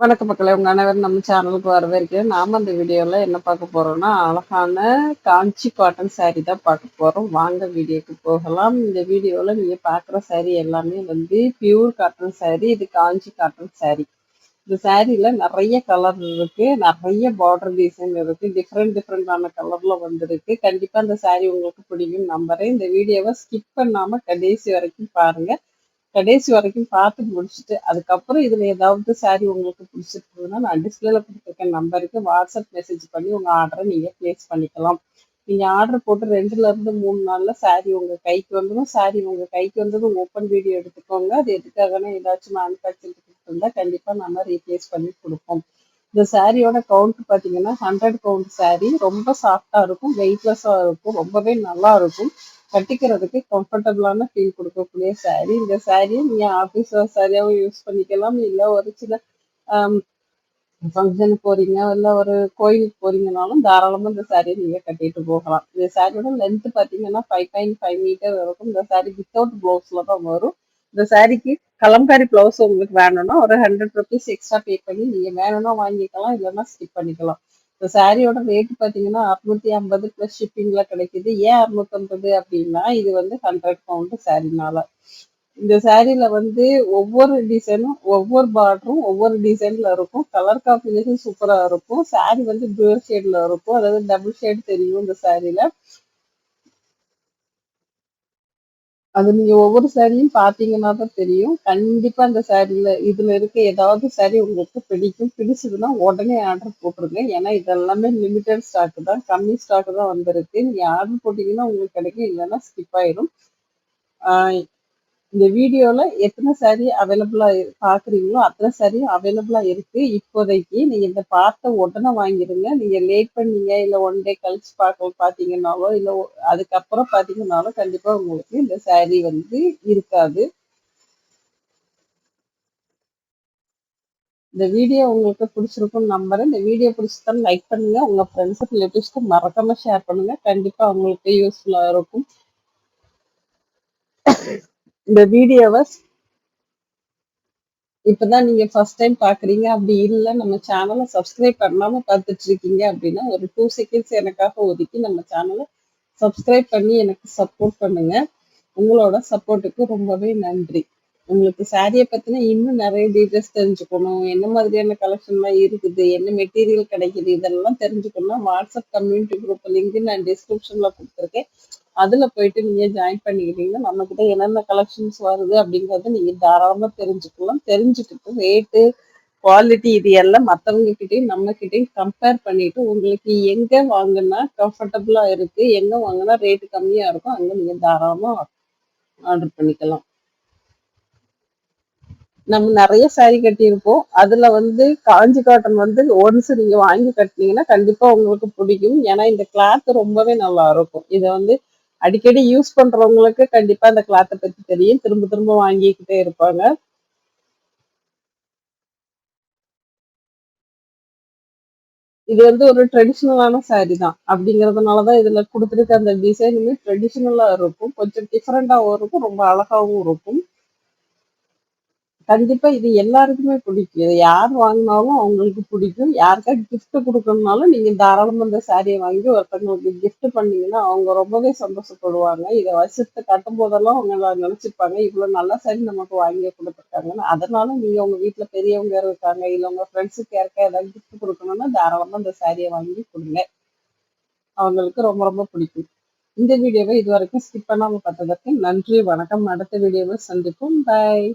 வணக்க மக்களை உங்க அனைவரும் நம்ம சேனலுக்கு வரவேற்கிறேன். நாம அந்த வீடியோல என்ன பார்க்க போறோம்னா அழகான காஞ்சி காட்டன் saree தான் பார்க்க போறோம். வாங்க வீடியோக்கு போகலாம். இந்த வீடியோல நீங்க பார்க்குற saree எல்லாமே வந்து பியூர் காட்டன் saree இது காஞ்சி காட்டன் saree. இந்த சாரீல நிறைய கலர் இருக்கு. நிறைய பார்டர் டிசைன் இருக்கு. டிஃப்ரெண்ட் டிஃப்ரெண்டான கலர்ல வந்திருக்கு. கண்டிப்பா இந்த saree உங்களுக்கு பிடிக்கும் நம்புறேன். இந்த வீடியோவை ஸ்கிப் பண்ணாம கடைசி வரைக்கும் பாருங்க. கடைசி வரைக்கும் பார்த்து முடிச்சுட்டு அதுக்கப்புறம் இதில் ஏதாவது saree உங்களுக்கு பிடிச்சிருக்குதுன்னா நான் டிஸ்பிளேல கொடுத்துருக்க நம்பருக்கு வாட்ஸ்அப் மெசேஜ் பண்ணி உங்கள் ஆர்டரை நீங்கள் பிளேஸ் பண்ணிக்கலாம். நீங்கள் ஆர்டர் போட்டு ரெண்டுலேருந்து மூணு நாளில் saree உங்கள் கைக்கு வந்துடும் saree உங்கள் கைக்கு வந்ததும் ஓப்பன் வீடியோ எடுத்துக்கோங்க. அது எதுக்காகனா ஏதாச்சும் மேனுஃபேக்சரிங் கொடுத்துருந்தா கண்டிப்பாக நம்ம ரீப்ளேஸ் பண்ணி கொடுப்போம். இந்த சாரியோட கவுண்ட் பார்த்தீங்கன்னா ஹண்ட்ரட் கவுண்ட் saree. ரொம்ப சாஃப்டாக இருக்கும் வெயிட்லெஸ்ஸாக இருக்கும் ரொம்பவே நல்லா இருக்கும். கட்டிக்கிறதுக்கு கம்ஃபர்டபுளான ஃபீல் கொடுக்கக்கூடிய saree. இந்த சாரியை நீங்க ஆஃபீஸ் சாரியாகவும் யூஸ் பண்ணிக்கலாம். இல்லை ஒரு சில ஃபங்க்ஷனுக்கு போறீங்க இல்லை ஒரு கோயிலுக்கு போறீங்கனாலும் தாராளமா இந்த சாரியை நீங்க கட்டிட்டு போகலாம். இந்த சாரியோட லென்த் பார்த்தீங்கன்னா ஃபைவ் பாயிண்ட் ஃபைவ் மீட்டர் இருக்கும். இந்த சாரி வித்தவுட் ப்ளவுஸில் தான் வரும். இந்த சாரிக்கு கலம்காரி பிளவுஸ் உங்களுக்கு வேணும்னா ஒரு ஹண்ட்ரட் ருபீஸ் எக்ஸ்ட்ரா பே பண்ணி நீங்க வேணும்னா வாங்கிக்கலாம் இல்லைன்னா ஸ்கிப் பண்ணிக்கலாம். இந்த சாரியோட ரேட் பார்த்தீங்கன்னா அறுநூத்தி ஐம்பது ப்ளஸ் ஷிப்பிங்ல கிடைக்குது. ஏன் அறுநூத்தம்பது அப்படின்னா இது வந்து ஹண்ட்ரட் பவுண்ட் சாரினால இந்த சாரீல வந்து ஒவ்வொரு டிசைனும் ஒவ்வொரு பார்டரும் ஒவ்வொரு டிசைன்ல இருக்கும். கலர் காம்பினேஷன் சூப்பரா இருக்கும். சாரி வந்து டூர் ஷேட்ல இருக்கும். அதாவது டபுள் ஷேட் தெரியும் இந்த சாரீல அது நீங்க ஒவ்வொரு சாரியும் பாத்தீங்கன்னா தான் தெரியும். கண்டிப்பா அந்த சாரில இதுல இருக்க ஏதாவது சாரி உங்களுக்கு பிடிக்கும். பிடிச்சதுன்னா உடனே ஆர்டர் போட்டுருங்க. ஏன்னா இதெல்லாமே லிமிடெட் ஸ்டாக்கு தான். கம்மி ஸ்டாக்கு தான் வந்திருக்கு. நீங்க ஆர்டர் போட்டீங்கன்னா உங்களுக்கு கிடைக்கும். இல்லைன்னா ஸ்கிப் ஆயிரும். இந்த வீடியோல எத்தனை சாரி அவைலபிளா பாக்குறீங்களோ அத்தனை சாரி அவைலபிளா இருக்கு. இப்போதைக்கு நீங்க இந்த பார்த்த உடனே வாங்கிடுங்க. நீங்க லேட் பண்ணீங்க இல்ல ஒன் டே கழிச்சு பார்க்க பாத்தீங்கன்னாலோ இல்ல அதுக்கப்புறம் பாத்தீங்கன்னாலும் கண்டிப்பா உங்களுக்கு இந்த சாரி வந்து இருக்காது. இந்த வீடியோ உங்களுக்கு பிடிச்சிருக்கும்னு நம்புறேன். இந்த வீடியோ பிடிச்சிருந்தாலும் லைக் பண்ணுங்க. உங்க ஃப்ரெண்ட்ஸ் ரிலேட்டிவ்ஸ்க்கு மறக்காம ஷேர் பண்ணுங்க. கண்டிப்பா உங்களுக்கு யூஸ்ஃபுல்லா இருக்கும். இந்த வீடியோவை இப்பதான் நீங்க ஃபர்ஸ்ட் டைம் பாக்குறீங்க. அப்படி இல்ல நம்ம சேனலை சப்ஸ்கிரைப் பண்ணாம பார்த்துட்டு இருக்கீங்க அப்படின்னா ஒரு டூ செகண்ட்ஸ் எனக்காக ஒதுக்கி நம்ம சேனலை சப்ஸ்கிரைப் பண்ணி எனக்கு சப்போர்ட் பண்ணுங்க. உங்களோட சப்போர்ட்டுக்கு ரொம்பவே நன்றி. உங்களுக்கு சாரியை பத்தின இன்னும் நிறைய டீட்டெயில்ஸ் தெரிஞ்சுக்கணும். என்ன மாதிரியான கலெக்ஷன்லாம் இருக்குது என்ன மெட்டீரியல் கிடைக்குது இதெல்லாம் தெரிஞ்சுக்கணும்னா வாட்ஸ்அப் கம்யூனிட்டி குரூப் லிங்க் நான் டிஸ்கிரிப்ஷன்ல கொடுத்துருக்கேன். அதுல போயிட்டு நீங்க ஜாயின் பண்ணிக்கிட்டீங்கன்னா நம்ம கிட்ட என்னென்ன கலெக்ஷன்ஸ் வருது அப்படிங்கறத நீங்க தாராளமா தெரிஞ்சுக்கலாம். தெரிஞ்சுக்கிட்டு ரேட்டு குவாலிட்டி இது எல்லாம் மற்றவங்க கிட்டையும் நம்ம கிட்டையும் கம்பேர் பண்ணிட்டு உங்களுக்கு எங்க வாங்கினா கம்ஃபர்டபுளா இருக்கு எங்க வாங்கினா ரேட்டு கம்மியா இருக்கும் அங்க நீங்க தாராளமா ஆர்டர் பண்ணிக்கலாம். நம்ம நிறைய சாரி கட்டியிருப்போம். அதுல வந்து காஞ்சி காட்டன் வந்து ஒன்ஸ் நீங்க வாங்கி கட்டினீங்கன்னா கண்டிப்பா உங்களுக்கு பிடிக்கும். ஏன்னா இந்த கிளாத் ரொம்பவே நல்லா இருக்கும். இதை வந்து அடிக்கடி யூஸ் பண்றவங்களுக்கு கண்டிப்பா அந்த கிளாத்தை பத்தி தெரியும். திரும்ப திரும்ப வாங்கிக்கிட்டே இருப்பாங்க. இது வந்து ஒரு ட்ரெடிஷ்னலான saree தான். அப்படிங்கறதுனாலதான் இதுல கொடுத்துருக்க அந்த டிசைனுமே ட்ரெடிஷ்னலா இருக்கும். கொஞ்சம் டிஃப்ரெண்டாவும் இருக்கும். ரொம்ப அழகாவும் இருக்கும். கண்டிப்பா இது எல்லாருக்குமே பிடிக்கும். இதை யார் வாங்கினாலும் அவங்களுக்கு பிடிக்கும். யாருக்கா கிஃப்ட் கொடுக்கணும்னாலும் நீங்க தாராளமா இந்த சாரியை வாங்கி ஒருத்தவங்களுக்கு கிஃப்ட் பண்ணீங்கன்னா அவங்க ரொம்பவே சந்தோஷப்படுவாங்க. இதை வருஷத்தை கட்டும் போதெல்லாம் அவங்க நினைச்சிருப்பாங்க இவ்வளவு நல்ல சாரி நமக்கு வாங்கி கொடுத்துருக்காங்கன்னு. அதனால நீங்க உங்க வீட்டுல பெரியவங்க இருக்காங்க இல்ல உங்க ஃப்ரெண்ட்ஸுக்கு யாருக்கா ஏதாவது கிஃப்ட் கொடுக்கணும்னா தாராளமா இந்த சாரியை வாங்கி கொடுங்க. அவங்களுக்கு ரொம்ப ரொம்ப பிடிக்கும். இந்த வீடியோவை இது வரைக்கும் ஸ்கிப் பண்ணாமல் பார்த்ததற்கு நன்றி வணக்கம். அடுத்த வீடியோவை சந்திப்போம். பாய்